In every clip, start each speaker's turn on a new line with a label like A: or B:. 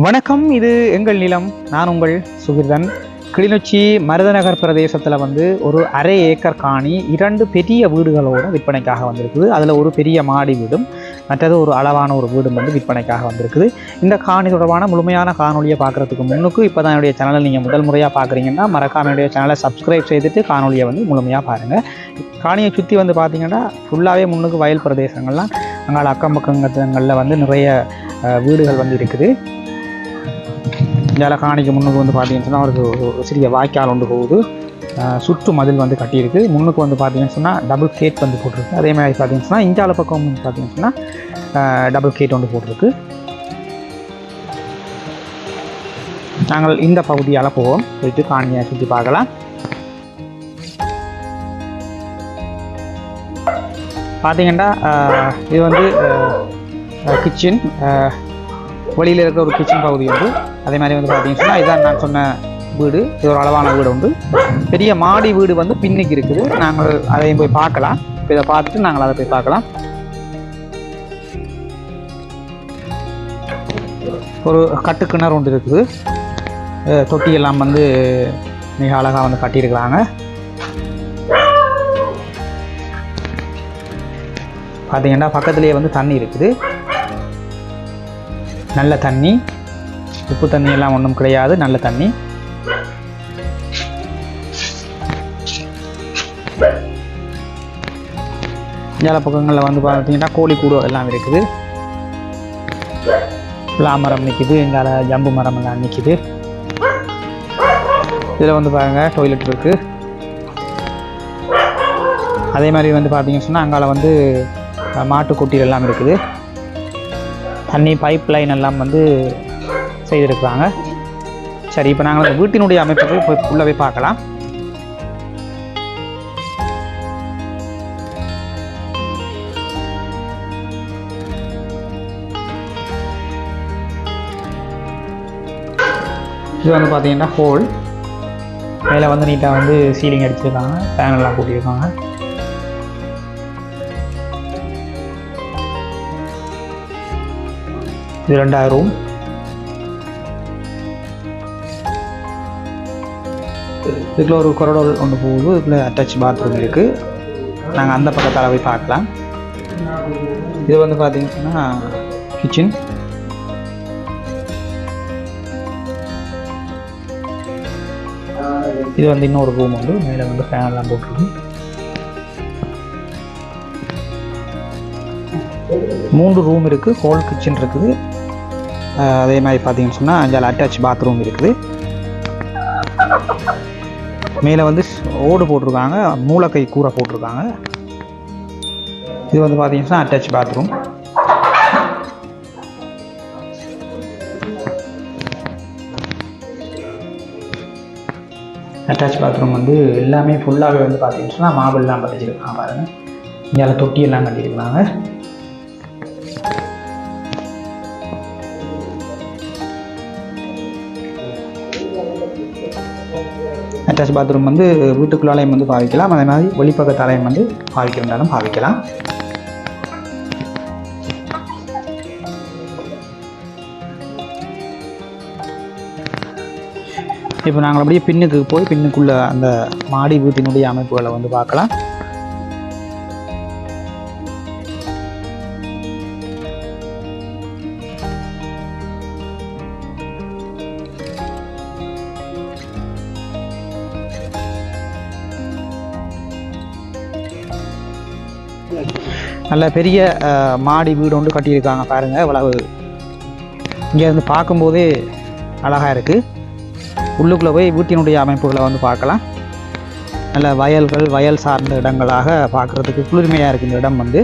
A: வணக்கம் இது எங்கள் நிலம். நான் உங்கள் சுகிர்தன். கிளிநொச்சி மருதநகர் பிரதேசத்தில் வந்து ஒரு அரை ஏக்கர் காணி இரண்டு பெரிய வீடுகளோட விற்பனைக்காக வந்திருக்குது. அதில் ஒரு பெரிய மாடி வீடும் மற்றது ஒரு அளவான ஒரு வீடும் வந்து விற்பனைக்காக வந்திருக்குது. இந்த காணி தொடர்பான முழுமையான காணொலியை பார்க்குறதுக்கு முன்னுக்கு இப்போ தான் என்னுடைய சேனலை நீங்கள் முதல் முறையாக பார்க்குறீங்கன்னா மறக்காம என்னுடைய சேனலை சப்ஸ்கிரைப் செய்துட்டு காணொலியை வந்து முழுமையாக பாருங்கள் காணியை சுற்றி வந்து பார்த்தீங்கன்னா ஃபுல்லாகவே முன்னுக்கு வயல் பிரதேசங்கள்லாம் அங்கால அக்கம் பக்கங்களில் வந்து நிறைய வீடுகள் வந்து இருக்குது. இந்தியாவில் காணிக்கு முன்னுக்கு வந்து பார்த்தீங்கன்னு சொன்னால் ஒரு சிறிய வாய்க்கால் ஒன்று போகுது. சுற்று மதில் வந்து கட்டியிருக்கு. முன்னுக்கு வந்து பார்த்தீங்கன்னு சொன்னால் டபுள் கேட் வந்து போட்டிருக்கு. அதே மாதிரி பார்த்தீங்கன்னு சொன்னால் இந்தியாவில் பக்கம் வந்து பார்த்தீங்கன்னு சொன்னால் டபுள் கேட் ஒன்று போட்டிருக்கு. நாங்கள் இந்த பகுதியால் போவோம். போயிட்டு காணியை சுற்றி பார்க்கலாம். பார்த்தீங்கன்னா இது வந்து கிச்சன் வழியில் இருக்கிற ஒரு கிச்சன் பகுதி உண்டு. அதே மாதிரி வந்து பார்த்தீங்கன்னு சொன்னால் இதான் நான் சொன்ன வீடு. இது ஒரு அளவான வீடு உண்டு. பெரிய மாடி வீடு வந்து பின்னுக்கு இருக்குது. நாங்கள் அதையும் போய் பார்க்கலாம். இப்போ இதை பார்த்துட்டு நாங்கள் அதை போய் பார்க்கலாம். ஒரு கட்டு கிணறு ஒன்று இருக்குது. தொட்டியெல்லாம் தொட்டி எல்லாம் வந்து மிக அழகாக வந்து கட்டியிருக்கிறாங்க. பார்த்தீங்கன்னா பக்கத்துலேயே வந்து தண்ணி இருக்குது. நல்ல தண்ணி. உப்பு தண்ணி எல்லாம் ஒன்றும் கிடையாது. நல்ல தண்ணி. ஏழை பக்கங்களில் வந்து பார்த்தீங்கன்னா கோழி கூடு எல்லாம் இருக்குது. லா மரம் நிற்கிது எங்கால ஜம்பு மரம் எல்லாம் நிற்கிது இதில் வந்து பாருங்க டொய்லெட் இருக்குது அதே மாதிரி வந்து பார்த்தீங்கன்னு சொன்னால் அங்கால வந்து மாட்டு கொட்டில் எல்லாம் இருக்குது. தண்ணி பைப் லைன் எல்லாம் வந்து செய்திருக்கிறாங்க. சரி இப்போ நாங்கள் அந்த வீட்டினுடைய அமைப்புகள் போய் உள்ளவே பார்க்கலாம். இது வந்து பார்த்தீங்கன்னா ஹோல் மேலே வந்து நீட்டாக வந்து சீலிங் அடிச்சிருக்காங்க. ஃபேன் எல்லாம் கூட்டியிருக்காங்க. இது ரெண்டாயிரம். ரூம் இதுக்குள்ள ஒரு கொரடோல் ஒன்று போகுது. இதுக்குள்ள அட்டாச் பாத்ரூம் இருக்குது நாங்கள் அந்த பக்கத்தால் போய் பார்க்கலாம். இது வந்து பார்த்தீங்கன்னா கிச்சன் இது வந்து இன்னொரு ரூம் வந்து மேலே வந்து ஃபேன்லாம் போட்டிருக்கு. மூன்று ரூம் இருக்குது ஹோல் கிச்சன் இருக்குது. அதே மாதிரி பார்த்தீங்கன்னு சொன்னால் அஞ்சால் அட்டாச் பாத்ரூம் இருக்குது. மேலே வந்து ஓடு போட்டிருக்காங்க மூலக்கை கூரை போட்டிருக்காங்க. இது வந்து பார்த்தீங்கன்னா அட்டாச் பாத்ரூம் அட்டாச் பாத்ரூம் வந்து எல்லாமே ஃபுல்லாகவே வந்து பார்த்தீங்கன்னு சொன்னால் மாபிள்லாம் பதிச்சிருக்காங்க பாருங்கள் இங்கே தொட்டி எல்லாம் கட்டியிருக்காங்க. அட்டாச் பாத்ரூம் வந்து வீட்டுக்குள்ளாலையும் வந்து பாவிக்கலாம். அதே மாதிரி ஒளிப்பக்கத்தாலையும் வந்து பாவிக்கிறதாலும் பாவிக்கலாம். இப்போ நாங்கள் அப்படியே பின்னுக்கு போய் பின்னுக்குள்ள அந்த மாடி வீட்டினுடைய அமைப்புகளை வந்து பார்க்கலாம். நல்ல பெரிய மாடி வீடு ஒன்று கட்டியிருக்காங்க பாருங்க இவ்வளவு. இங்கேருந்து பார்க்கும்போதே அழகாக இருக்குது உள்ளுக்குள்ளே போய் வீட்டினுடைய அமைப்புகளை வந்து பார்க்கலாம். நல்ல வயல்கள் வயல் சார்ந்த இடங்களாக பார்க்குறதுக்கு குளிர்மையாக இருக்குது இந்த இடம் வந்து.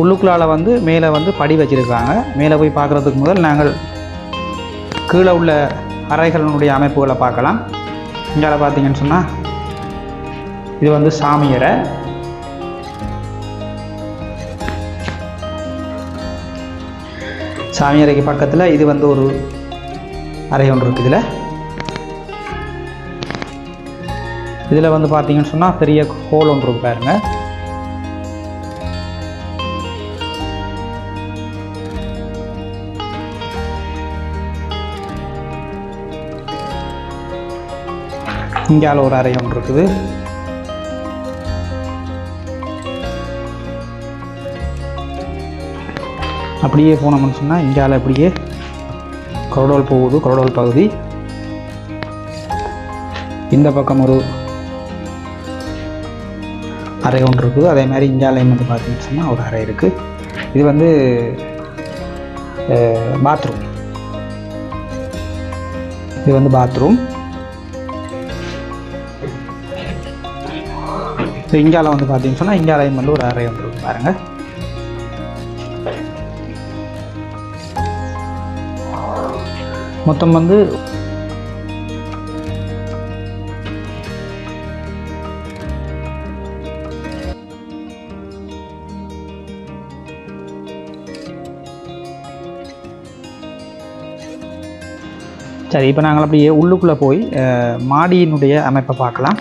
A: உள்ளுக்குள்ளால வந்து மேலே வந்து படி வச்சுருக்காங்க. மேலே போய் பார்க்குறதுக்கு முதல் நாங்கள் கீழே உள்ள அறைகளினுடைய அமைப்புகளை பார்க்கலாம். இங்கே பார்த்தீங்கன்னு சொன்னால் இது வந்து சாமியறை சாமி அறைக்கு பக்கத்தில் இது வந்து ஒரு அறை ஒன்று இருக்குது இதில். இதில் வந்து பார்த்தீங்கன்னு சொன்னால் பெரிய ஹோல் ஒன்று இருக்கு பாருங்கள் இங்கால ஒரு அறை ஒன்று இருக்குது. அப்படியே போனோம்னு சொன்னால் இங்கால அப்படியே கொரடோல் போகுது கொரடோல் பகுதி. இந்த பக்கம் ஒரு அறை ஒன்று இருக்குது. அதே மாதிரி இந்தியாலையும் வந்து பார்த்தீங்கன்னு சொன்னால் ஒரு அறை இருக்குது இது வந்து பாத்ரூம் இது வந்து பாத்ரூம் ஸோ இந்தியாவில் வந்து பார்த்தீங்கன்னு சொன்னால் இங்கே வந்து ஒரு அறை வந்துடும் பாருங்கள் மொத்தம் வந்து சரி இப்போ நாங்கள் அப்படியே உள்ளுக்குள்ளே போய் மாடியினுடைய அமைப்பை பார்க்கலாம்.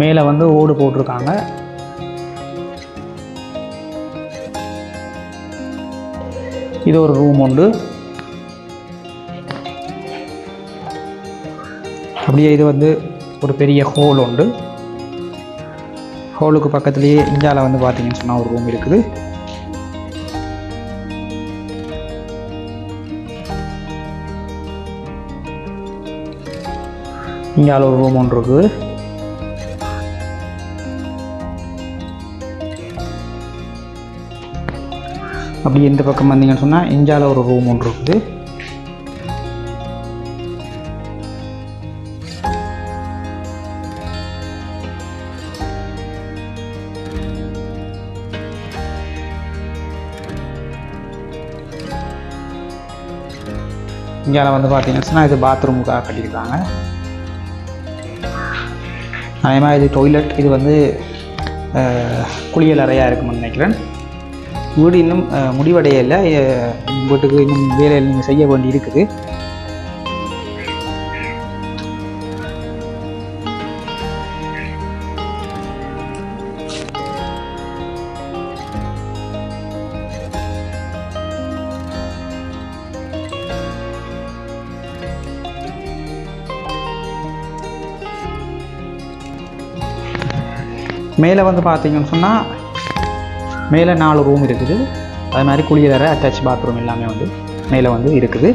A: மேலே வந்து ஓடு போட்டிருக்காங்க. இது ஒரு ரூம் உண்டு. அப்படியே இது வந்து ஒரு பெரிய ஹோல் உண்டு. ஹோலுக்கு பக்கத்துலேயே இந்தியாவில் வந்து பார்த்தீங்கன்னு சொன்னால் ஒரு ரூம் இருக்குது. இந்தியாவில் ஒரு ரூம் ஒன்று இருக்குது. அப்படி எந்த பக்கம் வந்தீங்கன்னு சொன்னால் இந்தியாவில் ஒரு ரூம் ஒன்று இருக்குது. இங்கே வந்து பார்த்தீங்கன்னு சொன்னால் இது பாத்ரூமுக்காக கட்டியிருக்காங்க. அதே மாதிரி இது டொய்லெட் இது வந்து குளியல் அறையாக இருக்கும்னு நினைக்கிறேன். வீடு இன்னும் முடிவடையலை வீட்டுக்கு இன்னும் வேலை நீங்கள் செய்ய வேண்டி இருக்குது. மேலே வந்து பார்த்தீங்கன்னு சொன்னால் மேலே நாலு ரூம் இருக்குது. அது மாதிரி குளியலறை அட்டாச் பாத்ரூம் எல்லாமே வந்து மேலே வந்து இருக்குது.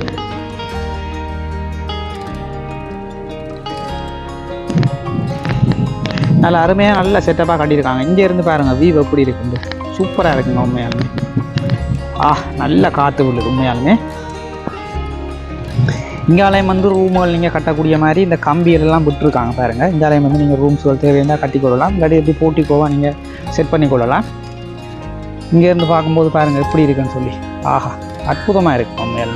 A: நல்ல அருமையாக நல்ல செட்டப்பாக கட்டியிருக்காங்க. இங்கே இருந்து பாருங்கள் வியூ எப்படி இருக்குது சூப்பராக இருக்குங்க உண்மையாலுமே. ஆ நல்ல காற்று விழுது உண்மையாலுமே. இங்காலயம் வந்து ரூம்கள் நீங்கள் கட்டக்கூடிய மாதிரி இந்த கம்பியெல்லாம் விட்டுருக்காங்க பாருங்கள் இங்காலயம் வந்து நீங்கள் ரூம்ஸ்கள் தேவையாக கட்டி கொள்ளலாம் இல்லாட்டி எப்படி போட்டிக்கோவா நீங்கள் செட் பண்ணி கொள்ளலாம் இங்கேருந்து பார்க்கும்போது பாருங்கள் எப்படி இருக்குன்னு சொல்லி. ஆஹா அற்புதமாக இருக்கும் மேலே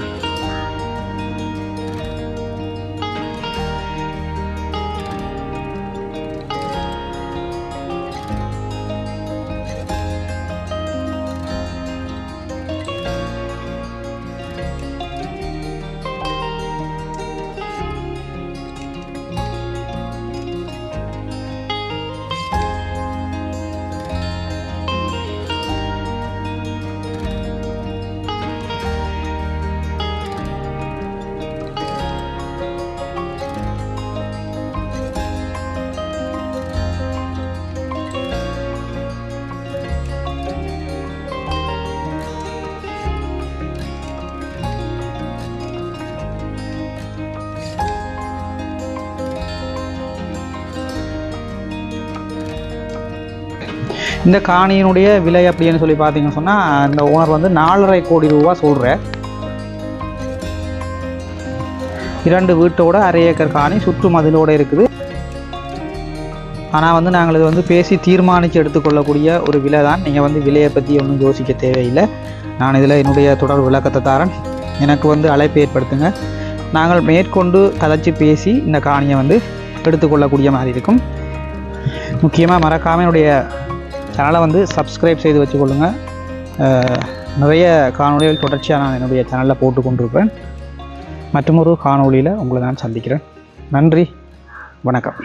A: இந்த காணியினுடைய விலை அப்படின்னு சொல்லி பார்த்தீங்கன்னு சொன்னால் இந்த ஓனர் வந்து நாலரை கோடி ரூபா சொல்கிறேன் இரண்டு வீட்டோட அரை ஏக்கர் காணி சுற்று மதிலோடு இருக்குது. ஆனால் வந்து நாங்கள் இது வந்து பேசி தீர்மானித்து எடுத்துக்கொள்ளக்கூடிய ஒரு விலை தான் நீங்கள் வந்து விலையை பற்றி ஒன்றும் யோசிக்க தேவையில்லை. நான் இதில் என்னுடைய தொடர் விளக்கத்தை தாரன். எனக்கு வந்து அழைப்பு ஏற்படுத்துங்க. நாங்கள் மேற்கொண்டு கதைச்சி பேசி இந்த காணியை வந்து எடுத்துக்கொள்ளக்கூடிய மாதிரி இருக்கும். முக்கியமாக மறக்காமல் என்னுடைய சேனலை வந்து சப்ஸ்கிரைப் செய்து வச்சுக்கொள்ளுங்கள் நிறைய காணொளிகள் தொடர்ச்சியாக நான் என்னுடைய சேனலில் போட்டு கொண்டிருப்பேன். மற்றொரு காணொளியில் உங்களை நான் சந்திக்கிறேன். நன்றி. வணக்கம்.